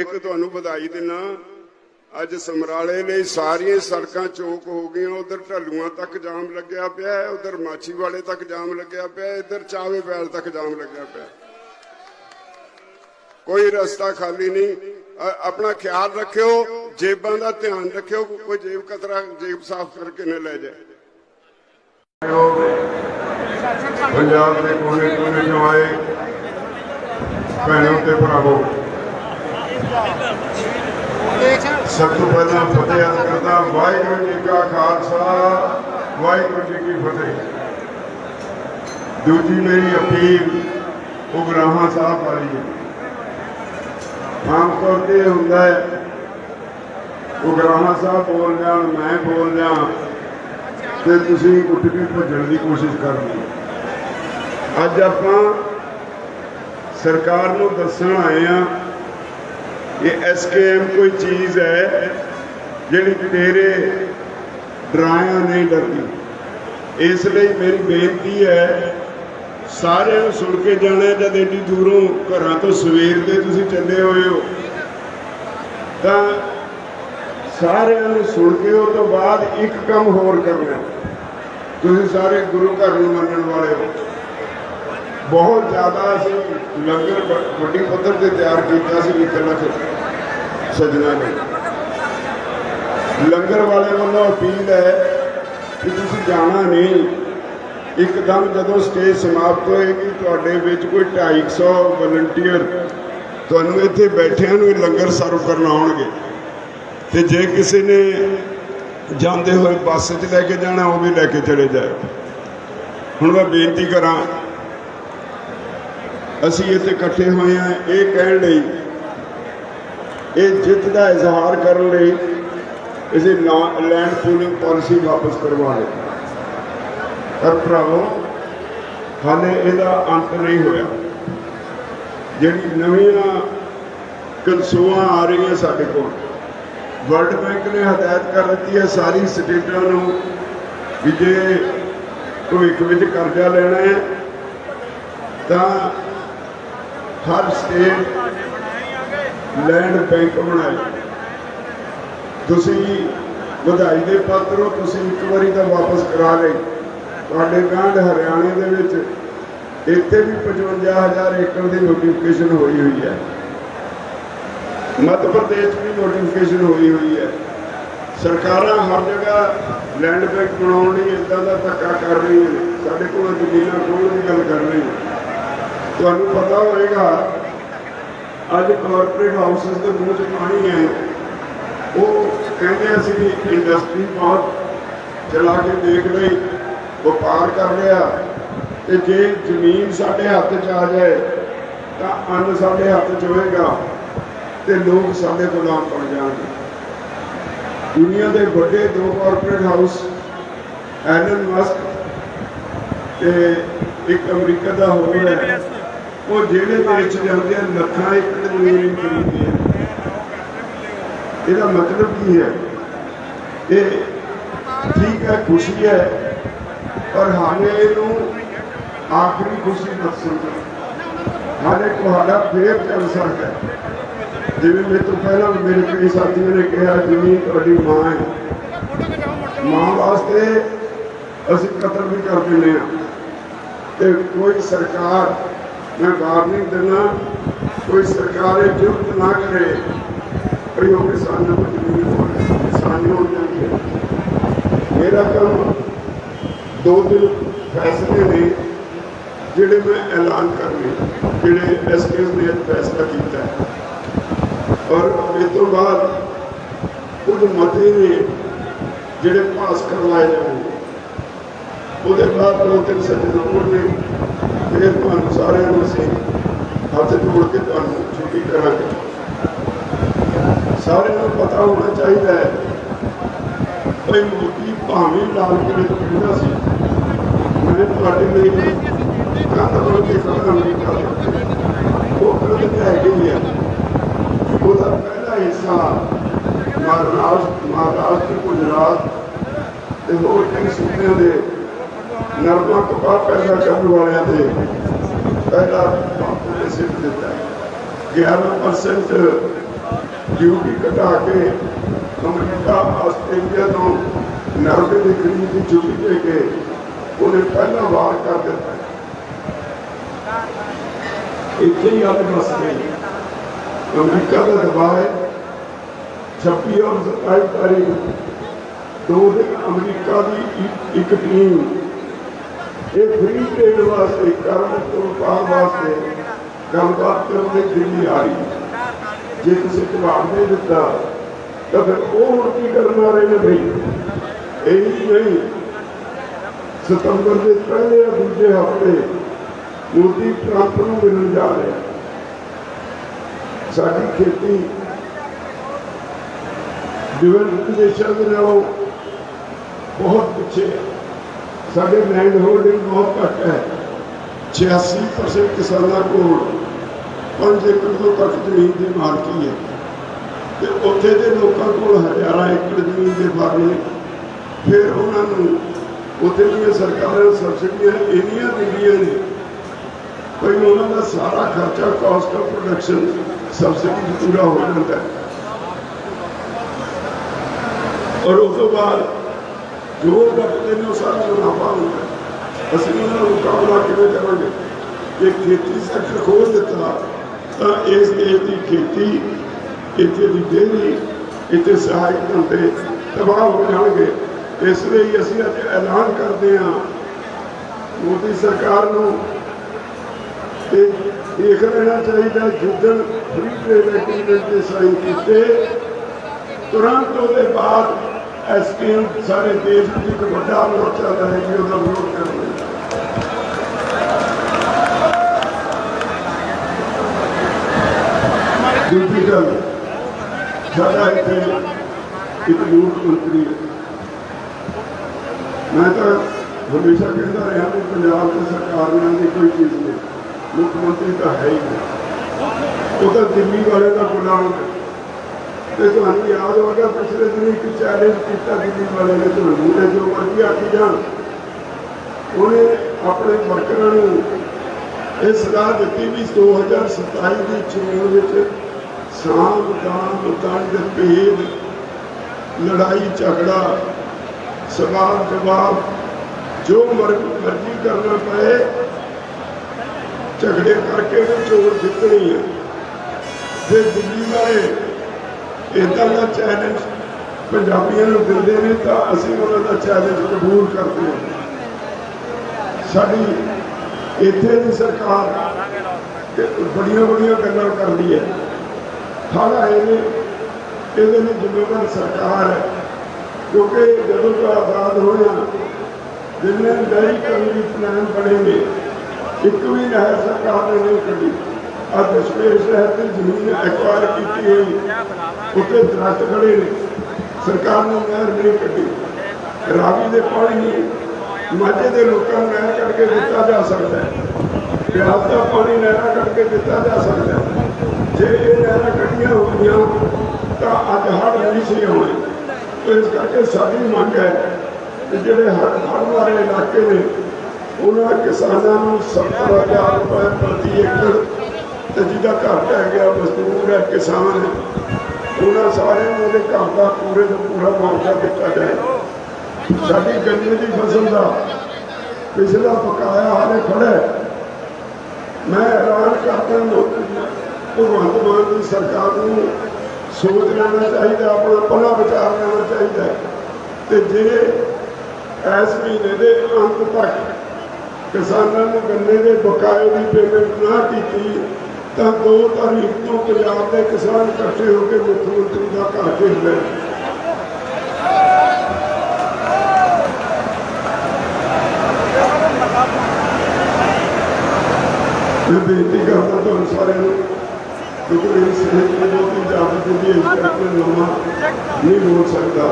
ਇੱਕ ਤੁਹਾਨੂੰ ਵਧਾਈ ਦਿਨਾ। ਅੱਜ ਸਮਰਾਲੇ ਲਈ ਸਾਰੀਆਂ ਸੜਕਾਂ ਚੌਕ ਹੋ ਗਈਆਂ, ਉਧਰ ਢੱਲੂਆਂ ਤੱਕ ਜਾਮ ਲੱਗਿਆ ਪਿਆ ਹੈ, ਉਧਰ ਮਾਛੀਵਾੜੇ ਤੱਕ ਜਾਮ ਲੱਗਿਆ ਪਿਆ ਇੱਧਰ ਚਾਵੇ ਬੈਲ ਤੱਕ ਜਾਮ ਲੱਗਿਆ ਪਿਆ ਕੋਈ ਰਸਤਾ ਖਾਲੀ ਨਹੀਂ। ਆਪਣਾ ਖਿਆਲ ਰੱਖਿਓ, ਜੇਬਾਂ ਦਾ ਧਿਆਨ ਰੱਖਿਓ, ਕੋਈ ਜੇਬ ਕਤਰਾ, ਜੇਬ ਸਾਫ਼ ਕਰਕੇ ਨਾ ਲੈ ਜਾਏ। ਪੰਜਾਬ ਦੇ ਕੋਨੇ ਕੋਨੇ ਤੋਂ ਆਏ, ਭੈਣੋ ਤੇ ਭਰਾਵੋ। ਸਭ ਤੋਂ ਪਹਿਲਾਂ ਫਤਿਹ ਅਰਜ਼ ਕਰਦਾ ਵਾਹਿਗੁਰੂ ਜੀ ਕਾ ਖਾਲਸਾ, ਵਾਹਿਗੁਰੂ ਜੀ ਕੀ ਫਤਿਹ। ਦੂਜੀ ਮੇਰੀ ਅਪੀਲ ਉਗਰਾਹਾਂ ਸਾਹਿਬ ਵਾਲੀ ਹੈ। ਆਮ ਤੌਰ ਤੇ ਇਹ ਹੁੰਦਾ ਹੈ, ਉਗਰਾਹਾਂ ਸਾਹਿਬ ਬੋਲ ਜਾਣ ਮੈਂ ਬੋਲ ਜਾਂ ਤੇ ਤੁਸੀਂ ਉੱਠ ਕੇ ਭੱਜਣ ਦੀ ਕੋਸ਼ਿਸ਼ ਕਰਦੇ ਹੋ। ਅੱਜ ਆਪਾਂ ਸਰਕਾਰ ਨੂੰ ਦੱਸਣ ਆਏ ਆ ਕਿ ਐਸਕੇਐਮ ਕੋਈ ਚੀਜ਼ ਹੈ ਜਿਹੜੀ ਤੇਰੇ ਡਰਾਇਆ ਨਹੀਂ ਡਰਦੀ ਇਸ ਲਈ ਮੇਰੀ ਬੇਨਤੀ ਹੈ ਸਾਰਿਆਂ ਨੂੰ ਸੁਣ ਕੇ ਜਾਣਾ ਜਦ ਐਡੀ ਦੂਰੋਂ ਘਰਾਂ ਤੋਂ ਸਵੇਰ ਦੇ ਤੁਸੀਂ ਚੱਲੇ ਹੋਏ ਹੋ ਤਾਂ ਸਾਰਿਆਂ ਨੂੰ ਸੁਣ ਕੇ ਉਹ ਤੋਂ ਬਾਅਦ ਇੱਕ ਕੰਮ ਹੋਰ ਕਰਨਾ ਤੁਸੀਂ ਸਾਰੇ ਗੁਰੂ ਘਰ ਨੂੰ ਮੰਨਣ ਵਾਲੇ ਹੋ ਬਹੁਤ ਜ਼ਿਆਦਾ ਅਸੀਂ ਲੰਗਰ ਵੱਡੀ ਪੱਧਰ ਤੇ ਤਿਆਰ ਕੀਤਾ ਸੀ ਇੱਕ ਲੱਖ ਸਜਣਾ ਨੇ। ਲੰਗਰ ਵਾਲੇ ਵੱਲੋਂ ਅਪੀਲ ਹੈ ਕਿ ਤੁਸੀਂ ਜਾਣਾ ਨਹੀਂ। ਇੱਕਦਮ ਜਦੋਂ ਸਟੇਜ ਸਮਾਪਤ ਹੋਏਗੀ, ਤੁਹਾਡੇ ਵਿੱਚ ਕੋਈ 250 ਵਲੰਟੀਅਰ ਤੁਹਾਨੂੰ ਇੱਥੇ ਬੈਠਿਆਂ ਨੂੰ ਲੰਗਰ ਸਰਵ ਕਰਨ ਆਉਣਗੇ। ਤੇ ਜੇ ਕਿਸੇ ਨੇ ਜਾਂਦੇ ਹੋਏ ਬੱਸ 'ਚ ਲੈ ਕੇ ਜਾਣਾ, ਉਹ ਵੀ ਲੈ ਕੇ ਚਲੇ ਜਾਏ। ਹੁਣ ਮੈਂ ਬੇਨਤੀ ਕਰਾਂ ਅਸੀਂ ਇੱਥੇ ਇਕੱਠੇ ਹੋਏ ਹਾਂ। ਇਹ ਕਹਿਣ ਲਈ, ਇਹ ਜਿੱਤ ਦਾ ਇਜ਼ਹਾਰ ਕਰਨ ਲਈ ਇਸੇ ਲੈਂਡ ਪੂਲਿੰਗ ਪਾਲਿਸੀ ਵਾਪਸ ਕਰਵਾ ਲਈ ਪਰ ਭਰਾਵੋ, ਹਾਲੇ ਇਹਦਾ ਅੰਤ ਨਹੀਂ ਹੋਇਆ। ਜਿਹੜੀ ਨਵੀਆਂ ਕਨਸੂਆਂ ਆ ਰਹੀਆਂ ਸਾਡੇ ਕੋਲ, ਵਰਲਡ ਬੈਂਕ ਨੇ ਹਦਾਇਤ ਕਰ ਦਿੱਤੀ ਹੈ ਸਾਰੀ ਸਟੇਟਾਂ ਨੂੰ ਵੀ ਜੇ ਭਵਿੱਖ ਵਿੱਚ ਕਰਜ਼ਾ ਲੈਣਾ ਹੈ, ਤਾਂ ਹਰ ਸਟੇਟ ਲੈਂਡ ਬੈਂਕ ਬਣਾਏ। ਤੁਸੀਂ ਵਧਾਈ ਦੇ ਪਾਤਰ ਹੋ ਤੁਸੀਂ ਇੱਕ ਵਾਰੀ ਤਾਂ ਵਾਪਸ ਕਰਾ ਲਈ ਤੁਹਾਡੇ ਗਾਂਢ ਹਰਿਆਣੇ ਦੇ ਵਿੱਚ ਇੱਥੇ ਵੀ 55000 ਏਕੜ ਦੀ ਨੋਟੀਫਿਕੇਸ਼ਨ ਹੋਈ ਹੋਈ ਹੈ। ਮੱਧ ਪ੍ਰਦੇਸ਼ ਵੀ ਨੋਟੀਫਿਕੇਸ਼ਨ ਹੋਈ ਹੋਈ ਹੈ। ਸਰਕਾਰਾਂ ਹਰ ਜਗ੍ਹਾ ਲੈਂਡ ਬੈਂਕ ਬਣਾਉਣ ਲਈ ਇਦਾਂ ਦਾ ਧੱਕਾ ਕਰ ਰਹੀਆਂ ਨੇ। ਸਾਡੇ ਕੋਲ ਜ਼ਮੀਨਾਂ ਕੋਲ ਦੀ ਗੱਲ ਕਰ ਰਹੀ ਤੁਹਾਨੂੰ ਪਤਾ ਹੋਵੇਗਾ ਅੱਜ ਕਾਰਪੋਰੇਟ ਹਾਊਸਸ ਦੇ ਮੂੰਹ 'ਚ ਪਾਣੀ ਹੈ। ਉਹ ਕਹਿੰਦੇ ਅਸੀਂ ਇੰਡਸਟਰੀ ਬਹੁਤ ਚਲਾ ਕੇ ਦੇਖ ਲਈ, ਵਪਾਰ ਕਰ ਲਿਆ ਤੇ ਜੇ ਜ਼ਮੀਨ ਸਾਡੇ ਹੱਥ 'ਚ ਆ ਜਾਏ, ਤਾਂ ਅੰਨ ਸਾਡੇ ਹੱਥ 'ਚ ਹੋਏਗਾ ਤੇ ਲੋਕ ਸਾਡੇ ਗੁਲਾਮ ਬਣ ਜਾਣਗੇ। ਦੁਨੀਆ ਦੇ ਵੱਡੇ ਦੋ ਕਾਰਪੋਰੇਟ ਹਾਊਸ ਐਲਨ ਮਸਕ ਤੇ ਇੱਕ ਅਮਰੀਕਾ ਦਾ ਹੋਰ ਹੈ। ਉਹ ਜਿਹੜੇ ਦੇ ਵਿੱਚ ਜਾਂਦੇ ਆ ਲੱਖਾਂ ਇੱਕ ਜ਼ਮੀਨ ਖਰੀਦਦੇ ਆ। ਇਹਦਾ ਮਤਲਬ ਕੀ ਹੈ? ਇਹ ਠੀਕ ਹੈ, ਖੁਸ਼ੀ ਹੈ, ਪਰ ਹਾਲੇ ਇਹਨੂੰ ਆਖਰੀ ਖੁਸ਼ੀ ਮਤ ਹਾਲੇ ਤੁਹਾਡਾ ਫੇਰ ਚੱਲ ਸਕਦਾ ਹੈ। ਜਿਵੇਂ ਮੇਰੇ ਤੋਂ ਪਹਿਲਾਂ ਵੀ ਮੇਰੇ ਕਈ ਸਾਥੀਆਂ ਨੇ ਕਿਹਾ, ਜਿਵੇਂ ਤੁਹਾਡੀ ਮਾਂ ਹੈ। ਮਾਂ ਵਾਸਤੇ ਅਸੀਂ ਕਤਲ ਵੀ ਕਰ ਦਿੰਦੇ ਹਾਂ। ਤੇ ਕੋਈ ਸਰਕਾਰ ਮੈਂ ਵਾਰਨਿੰਗ ਦਿੰਦਾ ਕੋਈ ਸਰਕਾਰ ਇਹ ਜੁਰਤ ਨਾ ਕਰੇ ਭਈ ਉਹ ਕਿਸਾਨਾਂ ਨੂੰ ਜ਼ਮੀਨ ਹੋਵੇ। ਕਿਸਾਨੀ ਹੋ ਜਾਂਦੀ ਮੇਰਾ ਕੰਮ ਦੋ ਦਿਨ ਫੈਸਲੇ ਨੇ ਜਿਹੜੇ ਮੈਂ ਐਲਾਨ ਕਰਨੇ ਜਿਹੜੇ ਐਸਕੇਐਸ ਨੇ ਫੈਸਲਾ ਕੀਤਾ ਹੈ। ਔਰ ਇਸ ਤੋਂ ਬਾਅਦ ਕੁਝ ਮਤੇ ਨੇ ਜਿਹੜੇ ਪਾਸ ਕਰਵਾਏ ਜਾਣਗੇ। ਉਹਦੇ ਬਾਅਦ ਦੋ ਤਿੰਨ ਸੱਜਣ ਹੋਰ ਨੇ। ਫਿਰ ਤੁਹਾਨੂੰ ਸਾਰਿਆਂ ਨੂੰ ਅਸੀਂ ਹੱਥ ਜੋੜ ਕੇ ਤੁਹਾਨੂੰ ਛੁੱਟੀ ਕਰਾਂਗੇ। ਸਾਰਿਆਂ ਨੂੰ ਪਤਾ ਹੋਣਾ ਚਾਹੀਦਾ ਹੈ ਕੋਈ ਮੋਦੀ ਭਾਵੇਂ ਲਾਲ ਕਿਲੇ ਤੋਂ ਕਹਿੰਦਾ ਸੀ, ਮੈਂ ਤੁਹਾਡੇ ਲਈ ਕੰਧ ਬਣ ਕੇ ਖੜਾ ਨਹੀਂ ਕਰਦਾ ਉਹ ਕਹਿੰਦਾ ਹੈ ਕਿ ਹੈ। ਉਹਦਾ ਪਹਿਲਾ ਹਿੱਸਾ ਮਹਾਰਾਸ਼ਟਰ ਮਹਾਰਾਸ਼ਟਰ, ਗੁਜਰਾਤ ਤੇ ਹੋਰ ਕਈ ਸੂਬਿਆਂ ਦੇ ਨਰਮਾ ਕਪਾਹ ਪੈਦਾ ਕਰਨ ਵਾਲਿਆਂ ਦੇ। ਪਹਿਲਾ ਬਾਪੂ ਨੇ ਸਿੱਖ ਦਿੱਤਾ। 11% ਡਿਊਟੀ ਘਟਾ ਕੇ ਅਮਰੀਕਾ, ਆਸਟ੍ਰੇਲੀਆ ਤੋਂ ਨਰਮੇ ਦੀ ਖਰੀਦ ਦੀ ਛੁੱਟੀ ਦੇ ਕੇ ਉਹਨੇ ਪਹਿਲਾ ਵਾਰ ਕਰ ਦਿੱਤਾ। ਇੱਥੇ ਹੀ ਆਲੇ ਬਸ ਗਈ। ਅਮਰੀਕਾ ਦਾ ਦਬਾਅ ਹੈ। 26 ਔਰ 27 ਤਾਰੀਖ। ਦੋ ਦਿਨ ਅਮਰੀਕਾ ਦੀ ਇੱਕ ਟੀਮ ਇਹ ਫ੍ਰੀ ਟ੍ਰੇਡ ਵਾਸਤੇ, ਕਰਨ ਤੋਂ ਵਾਸਤੇ ਗੱਲਬਾਤ ਕਰਨ ਲਈ ਦਿੱਲੀ ਆ ਰਹੀ ਜੇ ਤੁਸੀਂ ਜਵਾਬ ਦੇ ਦਿੱਤਾ, ਤਾਂ ਫਿਰ ਉਹ ਹੁਣ ਕੀ ਕਰਨ ਆ ਰਹੇ ਨੇ ਬਈ? ਇਹ ਨਹੀਂ। ਸਤੰਬਰ ਦੇ ਪਹਿਲੇ ਜਾਂ ਦੂਜੇ ਹਫ਼ਤੇ ਮੋਦੀ ਟਰੰਪ ਨੂੰ ਮਿਲਣ ਜਾ ਰਿਹਾ ਸਾਡੀ ਖੇਤੀ ਡਿਵੈਲਪਡ ਦੇਸ਼ਾਂ ਦੇ ਨਾਲੋਂ ਬਹੁਤ ਪਿੱਛੇ ਹੈ ਸਾਡੇ ਲੈਂਡ ਹੋਲਡਿੰਗ ਬਹੁਤ ਘੱਟ ਹੈ। 86% ਕਿਸਾਨਾਂ ਕੋਲ 5 ਏਕੜ ਤੋਂ ਘੱਟ ਜ਼ਮੀਨ ਦੀ ਮਾਲਕੀ ਹੈ। ਤੇ ਉੱਥੇ ਦੇ ਲੋਕਾਂ ਕੋਲ ਹਜ਼ਾਰਾਂ ਏਕੜ ਜ਼ਮੀਨ ਦੇ ਬਾਰੇ ਫਿਰ ਉਹਨਾਂ ਨੂੰ ਉੱਥੇ ਦੀਆਂ ਸਰਕਾਰਾਂ ਸਬਸਿਡੀਆਂ ਇੰਨੀਆਂ ਦਿੰਦੀਆਂ ਨੇ। ਕੋਈ ਉਹਨਾਂ ਦਾ ਸਾਰਾ ਖਰਚਾ ਕਾਸਟ ਆਫ ਪ੍ਰੋਡਕਸ਼ਨ ਸਬਸਿਡੀ ਪੂਰਾ ਹੋ ਜਾਂਦਾ ਹੈ। ਔਰ ਉਸ ਤੋਂ ਬਾਅਦ ਜੋ ਵਰਤਦੇ ਨੇ ਉਹ ਸਾਰਾ ਮੁਨਾਫਾ ਹੁੰਦਾ ਅਸੀਂ ਉਹਨਾਂ ਦਾ ਮੁਕਾਬਲਾ ਕਿਵੇਂ ਕਰਾਂਗੇ? ਜੇ ਖੇਤੀ ਸੈਕਟਰ ਖੋਲ ਦਿੱਤਾ, ਤਾਂ ਇਸ ਦੇਸ਼ ਦੀ ਖੇਤੀ ਇੱਥੇ ਦੀ ਡੇਰੀ ਇੱਥੇ ਸਹਾਇਕ ਧੰਦੇ ਤਬਾਹ ਹੋ ਜਾਣਗੇ। ਇਸ ਲਈ ਅਸੀਂ ਅੱਜ ਐਲਾਨ ਕਰਦੇ ਹਾਂ, ਮੋਦੀ ਸਰਕਾਰ ਨੂੰ ਤੇ ਦੇਖ ਲੈਣਾ ਚਾਹੀਦਾ ਜਿੱਦਣ ਫ੍ਰੀ ਟ੍ਰੇਡ ਐਗਰੀਮੈਂਟ ਦੇ ਸਾਈਨ ਕੀਤੇ, ਤੁਰੰਤ ਉਹਦੇ ਬਾਅਦ ਇਹ ਸਾਰੇ ਦੇਸ਼ ਵਿੱਚ ਇੱਕ ਵੱਡਾ ਮੋਰਚਾ ਲੈ ਜੀ ਉਹਦਾ ਵਿਰੋਧ ਕਰਦੇ ਦੂਜੀ ਗੱਲ, ਸਾਡਾ ਇੱਥੇ ਇੱਕ ਯੂਥ ਮੰਤਰੀ ਹੈ। ਮੈਂ ਤਾਂ ਹਮੇਸ਼ਾ ਕਹਿੰਦਾ ਰਿਹਾ ਕਿ ਪੰਜਾਬ ਦੀ ਸਰਕਾਰ ਨਾਲ ਦੀ ਕੋਈ ਚੀਜ਼ ਨਹੀਂ, ਮੁੱਖ ਮੰਤਰੀ ਤਾਂ ਹੈ ਹੀ ਨਹੀਂ। ਉਹ ਤਾਂ ਦਿੱਲੀ ਵਾਲੇ ਦਾ ਗੁਲਾਮ ਹੈ। ਤੇ ਤੁਹਾਨੂੰ ਯਾਦ ਹੋਵੇਗਾ, ਪਿਛਲੇ ਦਿਨ ਇੱਕ ਚੈਲੰਜ ਕੀਤਾ ਦਿੱਲੀ ਵਾਲੇ ਨੇ ਤੁਹਾਨੂੰ ਨੇ ਜੋ ਮਰਜ਼ੀ ਆਖੀ ਜਾਣ। ਉਹਨੇ ਆਪਣੇ ਵਰਕਰਾਂ ਨੂੰ ਇਹ ਸਲਾਹ ਦਿੱਤੀ ਵੀ 2027 ਦੀ ਚੋਣ ਵਿੱਚ ਸਾਮ, ਦਾਮ, ਦੰਡ, ਭੇਦ, ਲੜਾਈ, ਝਗੜਾ, ਸਵਾਲ, ਜਵਾਬ, ਜੋ ਮਰ- ਮਰਜ਼ੀ ਕਰਨਾ ਪਏ, ਝਗੜੇ ਕਰਕੇ ਉਹ ਚੋਣ ਜਿੱਤਣੀ ਹੈ। ਜੇ ਦਿੱਲੀ ਵਾਲੇ ਇਦਾਂ ਦਾ ਚੈਲੰਜ ਪੰਜਾਬੀਆਂ ਨੂੰ ਦਿੰਦੇ ਨੇ ਤਾਂ ਅਸੀਂ ਉਹਨਾਂ ਦਾ ਚੈਲੰਜ ਕਬੂਲ ਕਰਦੇ ਹਾਂ। ਸਾਡੀ ਇੱਥੇ ਦੀ ਸਰਕਾਰ ਬੜੀਆਂ ਬੜੀਆਂ ਗੱਲਾਂ ਕਰਦੀ ਹੈ। ਹਾਲਾ ਇਹਨੇ ਇਹਦੇ ਲਈ ਜ਼ਿੰਮੇਵਾਰ ਸਰਕਾਰ ਹੈ। ਕਿਉਂਕਿ ਜਦੋਂ ਤੋਂ ਆਜ਼ਾਦ ਹੋਇਆ ਜਿੰਨੇ ਨਈ ਕਮੀ ਪਲਾਨ ਬਣੇ ਨੇ, ਇੱਕ ਵੀ ਨਹਿਰ ਸਰਕਾਰ ਨੇ ਨਹੀਂ ਕੱਢੀ। ਅੱਜ ਦਸ਼ਮੇਸ਼ ਸ਼ਹਿਰ ਦੀ ਜ਼ਮੀਨ ਐਕਵਾਇਰ ਕੀਤੀ ਹੋਈ। ਉੱਤੇ ਦਰਖਤ ਖੜੇ ਨੇ। ਸਰਕਾਰ ਨੇ ਨਹਿਰ ਨਹੀਂ ਕੱਢੀ। ਰਾਵੀ ਦੇ ਪਾਣੀ ਮਾਝੇ ਦੇ ਲੋਕਾਂ ਨੂੰ ਨਹਿਰ ਕੱਢ ਕੇ ਦਿੱਤਾ ਜਾ ਸਕਦਾ ਹੈ। ਬਿਆਸ ਦਾ ਪਾਣੀ ਨਹਿਰਾਂ ਕੱਢ ਕੇ ਦਿੱਤਾ ਜਾ ਸਕਦਾ ਹੈ। ਜੇ ਇਹ ਨਹਿਰਾਂ ਕੱਢੀਆਂ ਹੁੰਦੀਆਂ ਤਾਂ ਅੱਜ ਹੜ੍ਹ ਨਹੀਂ ਸੀ ਹੋਣੇ ਇਸ ਕਰਕੇ ਸਾਡੀ ਮੰਗ ਹੈ ਕਿ ਜਿਹੜੇ ਹੜ੍ਹ ਵਾਲੇ ਇਲਾਕੇ ਨੇ, ਉਹਨਾਂ ਕਿਸਾਨਾਂ ਨੂੰ 70000 ਰੁਪਏ ਪ੍ਰਤੀ ਏਕੜ ਤੇ ਜਿਹਦਾ ਘਰ ਢਹਿ ਗਿਆ, ਮਜ਼ਦੂਰ ਹੈ ਕਿਸਾਨ ਹੈ ਉਹਨਾਂ ਸਾਰਿਆਂ ਨੂੰ ਉਹਦੇ ਘਰ ਦਾ ਪੂਰੇ ਦਾ ਪੂਰਾ ਮੁਆਵਜ਼ਾ ਦਿੱਤਾ ਜਾਏ। ਸਾਡੀ ਗੰਨੇ ਦੀ ਫਸਲ ਦਾ ਪਿਛਲਾ ਬਕਾਇਆ ਹਾਲੇ ਖੜਾ ਮੈਂ ਹੈਰਾਨ ਕਰਦਾ ਭਗਵੰਤ ਮਾਨ ਦੀ ਸਰਕਾਰ ਨੂੰ ਸੋਚ ਲੈਣਾ ਚਾਹੀਦਾ, ਆਪਣਾ ਪਲਾ ਵਿਚਾਰ ਲੈਣਾ ਚਾਹੀਦਾ ਹੈ। ਤੇ ਜੇ ਇਸ ਮਹੀਨੇ ਦੇ ਅੰਤ ਤੱਕ ਕਿਸਾਨਾਂ ਨੂੰ ਗੰਨੇ ਦੇ ਬਕਾਏ ਦੀ ਪੇਮੈਂਟ ਨਾ ਕੀਤੀ ਤਾਂ 2 ਤਾਰੀਖ ਤੋਂ ਪੰਜਾਬ ਦੇ ਕਿਸਾਨ ਇਕੱਠੇ ਹੋ ਕੇ ਮੁੱਖ ਮੰਤਰੀ ਦਾ ਘਰ ਘੇਰ ਮੈਂ ਬੇਨਤੀ ਕਰਦਾ ਤੁਹਾਨੂੰ ਸਾਰਿਆਂ ਨੂੰ ਕਿਉਂਕਿ ਮੇਰੀ ਸਿਹਤ ਨੂੰ ਬਹੁਤੀ ਇਜਾਜ਼ਤ ਦਿੰਦੀ ਹੈ, ਇਸ ਕਰਕੇ ਲੰਮਾ ਨਹੀਂ ਬੋਲ ਸਕਦਾ।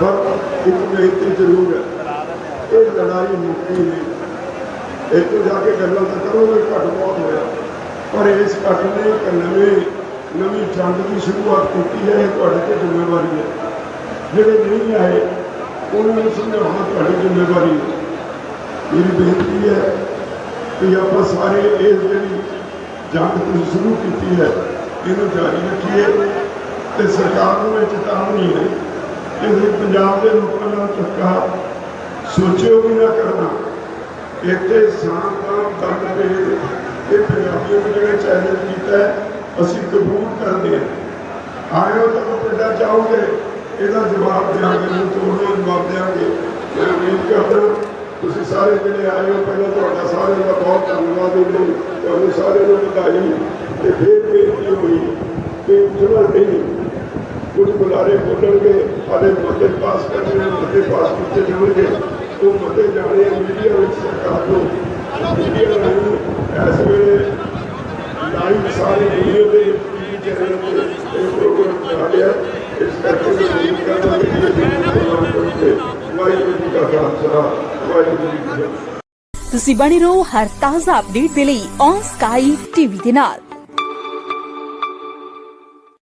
ਪਰ ਇੱਕ ਬੇਨਤੀ ਜ਼ਰੂਰ ਹੈ, ਇਹ ਲੜਾਈ ਮੁੱਕੀ ਨਹੀਂ ਇੱਥੇ ਜਾ ਕੇ ਗੱਲਾਂ ਤਾਂ ਕਰੋਗੇ, ਘੱਟ ਬਹੁਤ ਹੋਇਆ। ਪਰ ਇਸ ਘੱਟ ਨੇ ਇੱਕ ਨਵੇਂ, ਨਵੀਂ ਜੰਗ ਦੀ ਸ਼ੁਰੂਆਤ ਕੀਤੀ ਹੈ, ਇਹ ਤੁਹਾਡੇ ਤੇ ਜ਼ਿੰਮੇਵਾਰੀ ਹੈ। ਜਿਹੜੇ ਨਹੀਂ ਆਏ, ਉਹਨਾਂ ਨੂੰ ਸਮਝਾਉਣਾ ਤੁਹਾਡੀ ਜ਼ਿੰਮੇਵਾਰੀ ਹੈ। ਮੇਰੀ ਬੇਨਤੀ ਹੈ ਕਿ ਆਪਾਂ ਸਾਰੇ ਇਸ ਜਿਹੜੀ ਜੰਗ ਤੁਸੀਂ ਸ਼ੁਰੂ ਕੀਤੀ ਹੈ, ਇਹਨੂੰ ਜਾਰੀ ਰੱਖੀਏ ਤੇ ਸਰਕਾਰ ਨੂੰ ਇਹ ਚੇਤਾਵਨੀ ਹੈ ਕਿ ਪੰਜਾਬ ਦੇ ਲੋਕਾਂ ਨਾਲ ਧੱਕਾ ਸੋਚਿਓ ਵੀ ਨਾ ਕਰਨਾ ਇੱਥੇ ਸਾਂਤਾਂ ਤੱਕ ਦੇ ਇਹ ਪੰਜਾਬੀਆਂ ਨੂੰ ਜਿਹੜਾ ਚੈਲੰਜ ਕੀਤਾ ਅਸੀਂ ਕਬੂਲ ਕਰਦੇ ਹਾਂ। ਆਇਓ ਤਾਂ ਪਿੰਡਾਂ ਚਾਹੋਗੇ, ਇਹਦਾ ਜਵਾਬ ਦਿਆਂਗੇ ਨੂੰ ਤੋੜਨਾ ਜਵਾਬ ਦਿਆਂਗੇ। ਮੈਂ ਉਮੀਦ ਕਰਦਾ, ਤੁਸੀਂ ਸਾਰੇ ਜਿਹੜੇ ਆਏ ਹੋ ਪਹਿਲਾਂ ਤੁਹਾਡਾ ਸਾਰਿਆਂ ਦਾ ਬਹੁਤ ਧੰਨਵਾਦ ਹੋਵੇ ਤੁਹਾਨੂੰ ਸਾਰਿਆਂ ਨੂੰ ਵਧਾਈ ਤੇ ਫੇਰ ਬੇਨਤੀ ਹੋਈ ਕਿ ਜਿਹੜਾ ਨਹੀਂ ਕੁਝ ਬੁਲਾਰੇ ਬੋਲਣਗੇ ਸਾਡੇ ਮਤੇ ਪਾਸ ਕਰਨੇ ਨੇ ਮਤੇ ਪਾਸ ਕੀਤੇ ਜਾਣਗੇ ਉਹ ਮਤੇ ਜਾਣੇ ਮੀਡੀਆ ਵਿੱਚ ਸਰਕਾਰ ਨੂੰ ਮੀਡੀਆ ਰਾਹੀਂ ਇਸ ਵੇਲੇ ਲਾਈਵ ਸਾਰੀ ਦੁਨੀਆ ਦੇ ਟੀਵੀ ਚੈਨਲ ਤੇ ਇਹ ਪ੍ਰੋਗਰਾਮ ਚੱਲ ਰਿਹਾ ਇਸ ਕਰਕੇ ਮੈਂ ਉਮੀਦ ਕਿ ਵਾਹਿਗੁਰੂ ਜੀ ਕਾ ਖਾਲਸਾ, ਵਾਹਿਗੁਰੂ ਜੀ ਕੀ ਫਤਿਹ। ਤੁਸੀਂ ਬਣੇ ਰਹੋ ਹਰ ਤਾਜ਼ਾ ਅਪਡੇਟ ਦੇ ਲਈ ਔਨ ਸਕਾਈ ਟੀਵੀ ਦੇ ਨਾਲ।